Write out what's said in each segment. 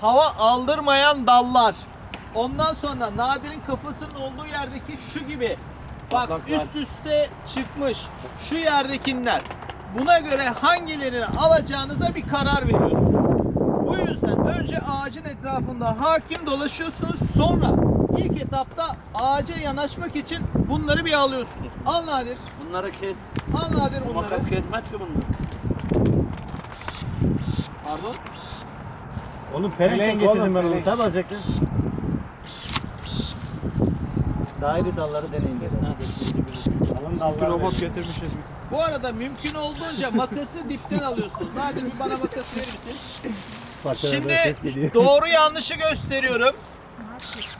hava aldırmayan dallar. Ondan sonra Nadir'in kafasının olduğu yerdeki şu gibi. Bak Patlaklar. üst üste çıkmış. Şu yerdekiler. Buna göre hangilerini alacağınıza bir karar veriyorsunuz. Bu yüzden önce ağacın etrafında hakim dolaşıyorsunuz. Sonra ilk etapta ağaca yanaşmak için bunları bir alıyorsunuz. Al Nadir. Bunları kes. Al Nadir Bu bunları. makas kesmez ki bunları. Pardon. Oğlum pelenkten getirdim ben onu. Tabi alacaktın. Daha iri dalları deneyin dedim. Alın dalları. robot getirmişiz. Bu arada mümkün olduğunca makası dipten alıyorsunuz. Nadir bir bana makas verir misin? Şimdi doğru yanlışı gösteriyorum.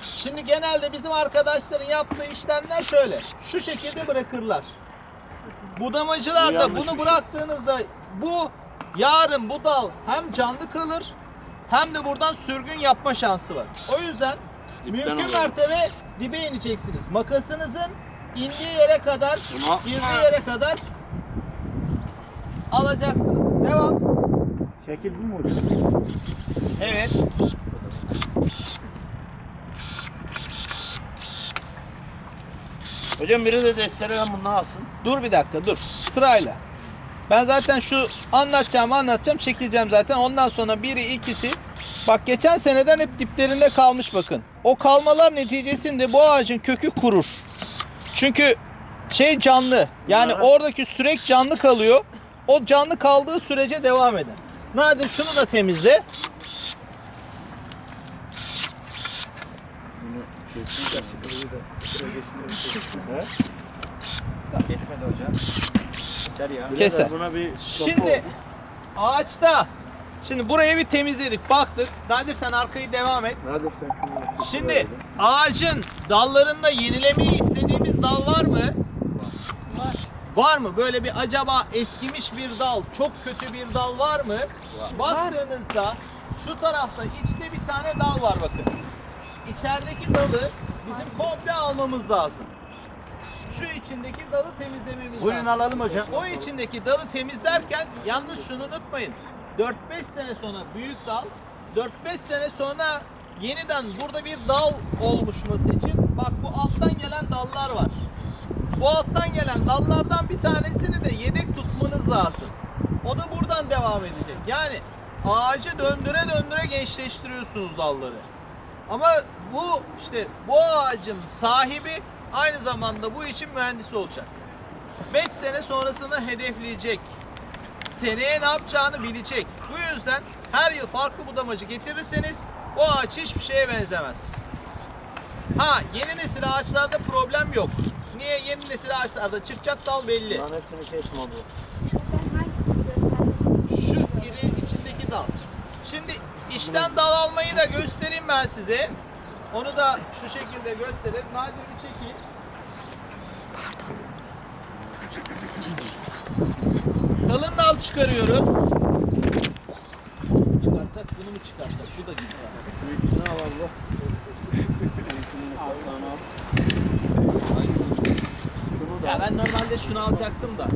Şimdi genelde bizim arkadaşların yaptığı işlemler şöyle. Şu şekilde bırakırlar. Budamacılar Bu da bunu şey. bıraktığınızda bu yarın bu dal hem canlı kalır hem de buradan sürgün yapma şansı var. O yüzden mümkün alalım. mertebe dibe ineceksiniz. Makasınızın indiği yere kadar, Bunu- girdiği yere kadar alacaksınız. Devam. Şekil bu mu? Evet. Hocam biri de deftere bunu alsın. Dur bir dakika dur. Sırayla. Ben zaten şu anlatacağım anlatacağım çekeceğim zaten. Ondan sonra biri ikisi. Bak geçen seneden hep diplerinde kalmış bakın. O kalmalar neticesinde bu ağacın kökü kurur. Çünkü şey canlı. Yani Bunlara- oradaki süreç canlı kalıyor. O canlı kaldığı sürece devam eder. Nadir şunu da temizle. Geçmedi hocam. Keser ya. Keser. Buna bir Şimdi ağaçta Şimdi burayı bir temizledik, baktık. Nadir sen arkayı devam et. Nerede sen şunu Şimdi ağacın dallarında yenilemeyi istediğimiz dal var mı? Var. Var mı? Böyle bir acaba eskimiş bir dal, çok kötü bir dal var mı? Baktığınızda şu tarafta içte bir tane dal var bakın. İçerideki dalı bizim komple almamız lazım. Şu içindeki dalı temizlememiz Buyurun lazım. alalım hocam. O içindeki dalı temizlerken yalnız şunu unutmayın. 4-5 sene sonra büyük dal, 4-5 sene sonra yeniden burada bir dal oluşması için bak bu alttan gelen dallar var. Bu alttan gelen dallardan bir tanesini de yedek tutmanız lazım. O da buradan devam edecek. Yani ağacı döndüre döndüre gençleştiriyorsunuz dalları. Ama bu işte bu ağacın sahibi aynı zamanda bu işin mühendisi olacak. 5 sene sonrasını hedefleyecek. Seneye ne yapacağını bilecek. Bu yüzden her yıl farklı budamacı getirirseniz o ağaç hiçbir şeye benzemez. Ha yeni nesil ağaçlarda problem yok. Niye yeni nesil ağaçlarda çıkacak dal belli. Lan hepsini kesme bu. Şu iri içindeki dal. Şimdi işten dal almayı da göstereyim ben size. Onu da şu şekilde göstereyim. Nadir bir çekeyim. Kalın dal çıkarıyoruz. Çıkarsak bunu mu çıkarsak? Bu da gitti. Büyüksünü al Allah. Ya ben normalde şunu alacaktım da.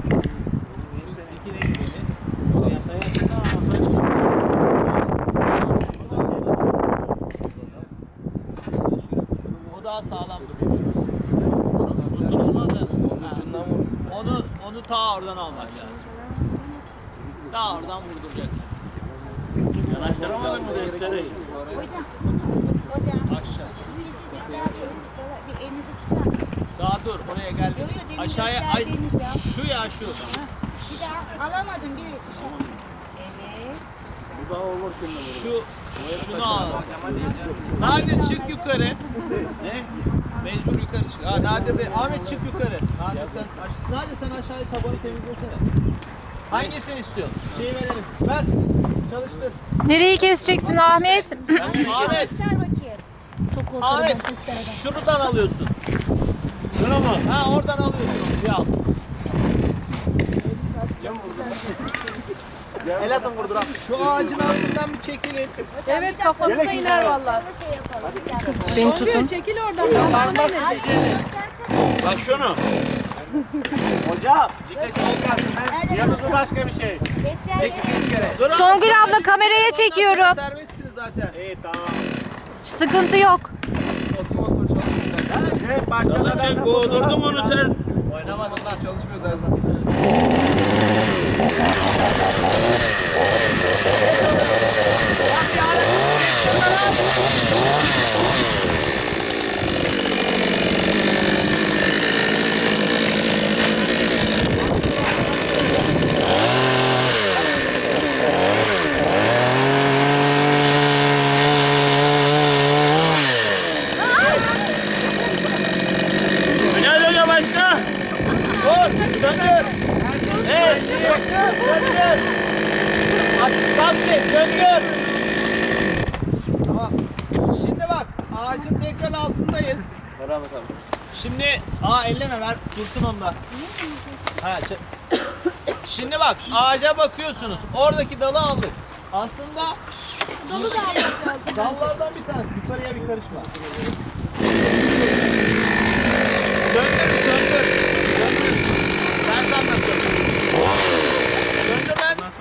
O daha sağlam duruyor şu an. Onu tutturamadan. Ha. Onu, onu ta oradan almak lazım. Ta oradan vurduracaksın. yanaştıramadın mı defteri? Hocam, hocam. Aşağısı. Bir elinizi tutar. Daha dur oraya geldik. Aşağıya ay, şu ya şu. Bir daha alamadım bir Evet. Bu da olur şimdi. Şu şunu al. Nadir çık yukarı. Ne? Mecbur yukarı çık. Ha, Nadir de Ahmet çık yukarı. Nadir sen aş- Nadir sen aşağıya tabanı temizlesene. Hangisini istiyorsun? Şeyi verelim. Ver. Çalıştır. Nereyi keseceksin Ahmet? Ahmet. Göster bakayım. Çok korkuyorum Ahmet. Şuradan alıyorsun. Şunu mu? Ha oradan alıyorsun. Bir al. El atın vurduram. Şu ağacın altından bir çekilin. Evet kafanıza iner valla. Böyle şey. Beni tutun. çekil oradan. İnecek. Göstersene. Bak şunu. Nerede? başka bir şey. Dur abi, Songül abla kameraya çekiyorum. Serbestsiniz zaten. İyi tamam. Sıkıntı yok. Evet başladı. Sen boğdurdun onu sen. Oynamadın lan çalışmıyor dersin. Dur, döndür. Evet, döndür. Açık basket, döndür. Tamam. Şimdi bak, ağacın tekrar altındayız. Beraber tabii. Şimdi, aa elleme ver, dursun onda. Ha, Şimdi bak, ağaca bakıyorsunuz. Oradaki dalı aldık. Aslında Dalı da almak lazım. dallardan bir tanesi. Yukarıya bir karışma. Söndür, söndür. Söndür. Ben de anlatıyorum.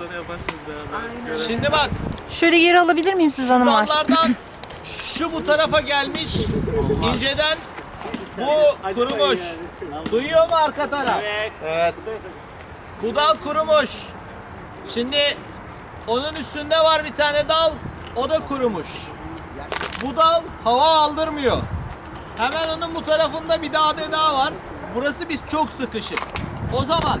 Söndür ben. Şimdi bak, Şöyle geri alabilir miyim siz hanımlar? dallardan şu bu tarafa gelmiş. inceden bu kurumuş. Duyuyor mu arka taraf? Evet. Bu dal kurumuş. Şimdi onun üstünde var bir tane dal. O da kurumuş. Bu dal hava aldırmıyor. Hemen onun bu tarafında bir daha daha var. Burası biz çok sıkışık. O zaman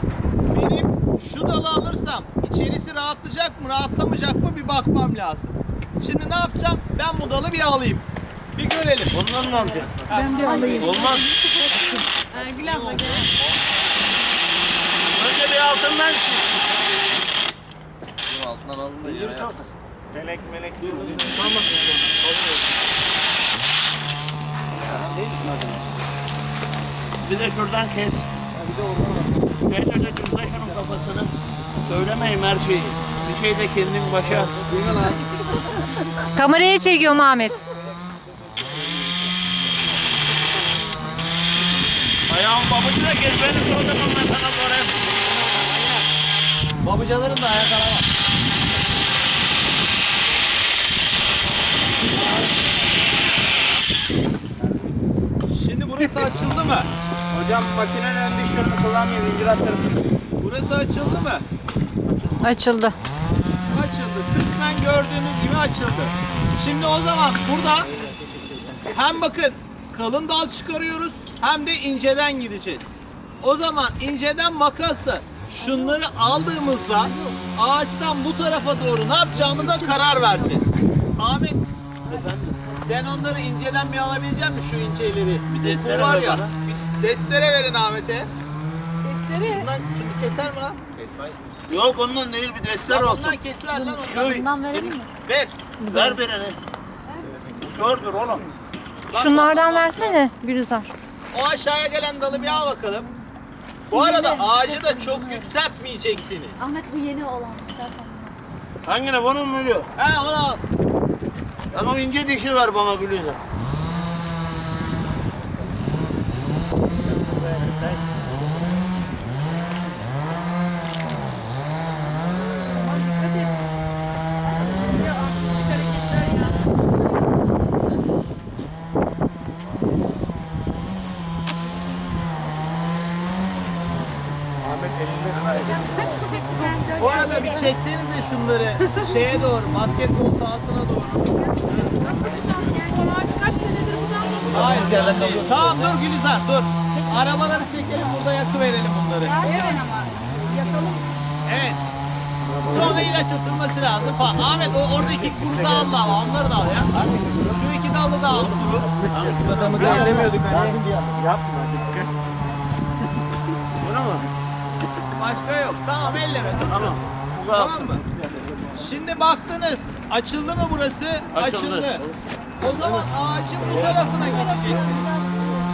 benim şu dalı alırsam içerisi rahatlayacak mı rahatlamayacak mı bir bakmam lazım. Şimdi ne yapacağım? Ben bu dalı bir alayım. Bir görelim. Ondan mı alacaksın? Ben bir alayım. Olmaz. Gül abla gel. Önce bir altından Altından alın da yere. Melek melek. Bir de şuradan kes. Kes önce şurada şunun kafasını. Söylemeyeyim her şeyi. Bir şey de kendin başa. Kameraya çekiyorum Ahmet. Ayağın babacına gel beni sonra ben sana sorayım. Babucaların da ayak alamaz. Şimdi burası açıldı mı? Hocam makinenin ön dişlerini kullanmayın. İncir attırın. Burası açıldı mı? Açıldı. Açıldı. Kısmen gördüğünüz gibi açıldı. Şimdi o zaman burada hem bakın kalın dal çıkarıyoruz hem de inceden gideceğiz. O zaman inceden makasla şunları aldığımızda ağaçtan bu tarafa doğru ne yapacağımıza karar vereceğiz. Ahmet Efendim? sen onları inceden bir alabilecek misin şu inceleri? Bir destere var ver ya. bana. Bir destere verin Ahmet'e. Testleri. Bundan şunu keser mi lan? Yok ondan değil bir destek Tamam, olsun. Ondan kesiver lan ondan. Bundan verelim mi? Ver. Ver birini. Gördür oğlum. Bak, Şunlardan bak, bak. versene Gülizar. O aşağıya gelen dalı bir al bakalım. Bu arada ağacı da çok yükseltmeyeceksiniz. Ahmet bu yeni olan. Zaten. Hangine bunu mu veriyor? He onu al. Tamam ince dişi ver bana Gülüyor. Dikkat et. Ya, artistik hareketler ya. Ahmet elinde hareket. Bu arada bir çeksenize şunları şeye doğru, basketbol sahasına doğru. Hayır canım değil. Tamam dur Gülizar dur. Arabaları çekelim burada yakı verelim bunları. Evet ama. Yakalım. Evet. Sonra ilaç atılması lazım falan. Ahmet o oradaki kuru da al da ama onları da al ya. Şu iki dalı da al kuru. Adamı da ellemiyorduk hani. Yapma dikkat. Buna mı? Başka yok. Tamam elleme dursun. Tamam. Bu Tamam kalsın. mı? Şimdi baktınız. Açıldı mı burası? Açıldı. O zaman ağacın bu tarafına geçeceksiniz.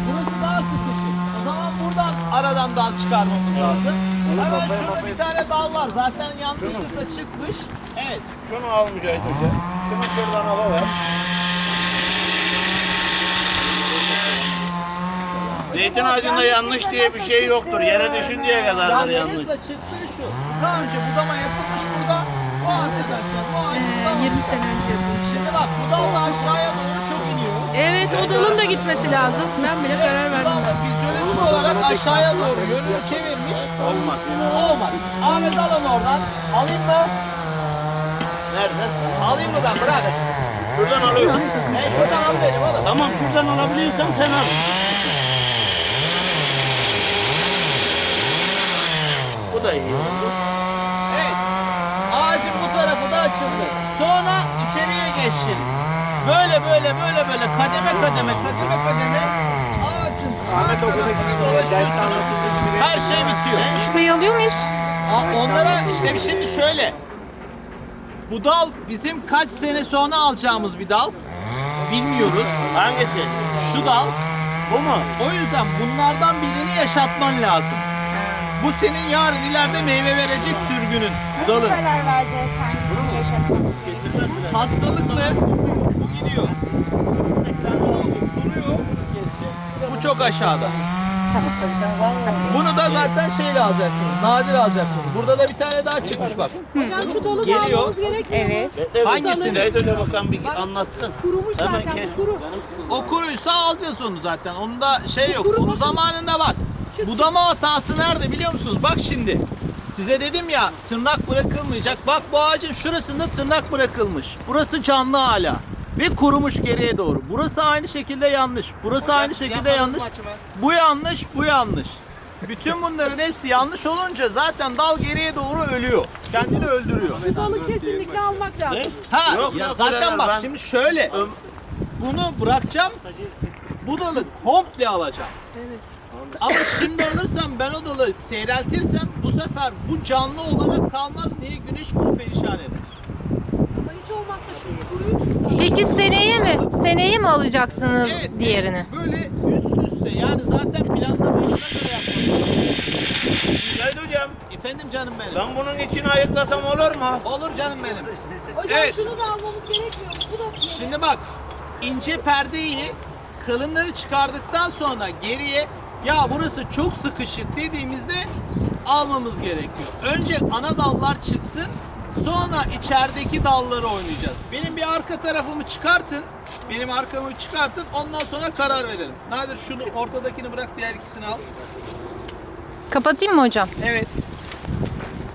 Burası daha sıkışık. O zaman buradan aradan dal çıkarmamız lazım. Hemen şurada bir tane dal var. Zaten yanlışlıkla çıkmış. Evet. Şunu al Mücahit Hoca. Şunu şuradan alıver. Zeytin ağacında yanlış diye bir şey yoktur. Yere düşündüğü kadardır yanlış. Çıktığı şu. Daha önce budama yapılmış burada. Bu arkadaşlar ağacın Ee, budama- 20 sene önce yapılmış. Şimdi bak bak bu dal da aşağıya doğru çok iniyor. Evet o dalın da gitmesi lazım. Ben bile karar verdim. fizyolojik olarak aşağıya doğru yönünü çevirmiş. Olmaz. Olmaz. Ahmet alın oradan. Alayım mı? Nerede? Alayım mı ben bırak. Şuradan alıyorum. Ben şuradan al benim oğlum. Tamam şuradan alabiliyorsan sen al. Da iyi oldu. Evet. Ağacın bu tarafı da açıldı. Sonra içeriye geçtiniz. Böyle böyle böyle böyle kademe kademe kademe kademe ağacın her tarafını dolaşıyorsunuz. Her şey bitiyor. Şurayı alıyor muyuz? A- Onlara işte şimdi şöyle. Bu dal bizim kaç sene sonra alacağımız bir dal. Bilmiyoruz. Hangisi? Şu dal. Bu mu? O yüzden bunlardan birini yaşatman lazım. Bu senin yarın ileride meyve verecek sürgünün, dalın. karar vereceğiz hangisini yaşatmamız Kesilmez. Hastalıklı. Bu gidiyor. Bu duruyor. Bu çok aşağıda. Bunu da zaten şeyle alacaksınız. Nadir alacaksınız. Burada da bir tane daha çıkmış bak. Hocam şu dalı da Geliyor. almamız gerekmiyor mu? Hangisini? Ne öyle bakan bir anlatsın. Kurumuş Hemen zaten kes. bu kuru. O kuruysa alacağız onu zaten. Onda şey yok. Onu zamanında bak. Çıt Budama hatası nerede biliyor musunuz? Bak şimdi. Size dedim ya tırnak bırakılmayacak. Bak bu ağacın şurasında tırnak bırakılmış. Burası canlı hala. Ve kurumuş geriye doğru. Burası aynı şekilde yanlış. Burası aynı şekilde yanlış. Bu yanlış, bu yanlış. Bütün bunların hepsi yanlış olunca zaten dal geriye doğru ölüyor. Kendini öldürüyor. Bu dalı kesinlikle almak lazım. Ha Yok, ya zaten birader, bak ben- şimdi şöyle. Bunu bırakacağım. Bu dalı komple alacağım. Evet. Ama şimdi alırsam ben o dalı seyreltirsem bu sefer bu canlı olarak kalmaz diye güneş bunu perişan eder. Ama hiç olmazsa şu kuruyu. Peki seneye mi? Seneye mi alacaksınız Evet, diğerini? Böyle üst üste yani zaten planlamayı ona göre yapmak Güzel hocam. Efendim canım benim. Ben bunun içine ayıklasam olur mu? Olur canım benim. Hocam Evet. şunu da almamız gerekmiyor mu? Bu da Şimdi bak ince perdeyi kalınları çıkardıktan sonra geriye ya burası çok sıkışık dediğimizde almamız gerekiyor. Önce ana dallar çıksın sonra içerideki dalları oynayacağız. Benim bir arka tarafımı çıkartın. Benim arkamı çıkartın ondan sonra karar verelim. Nadir şunu ortadakini bırak diğer ikisini al. Kapatayım mı hocam? Evet.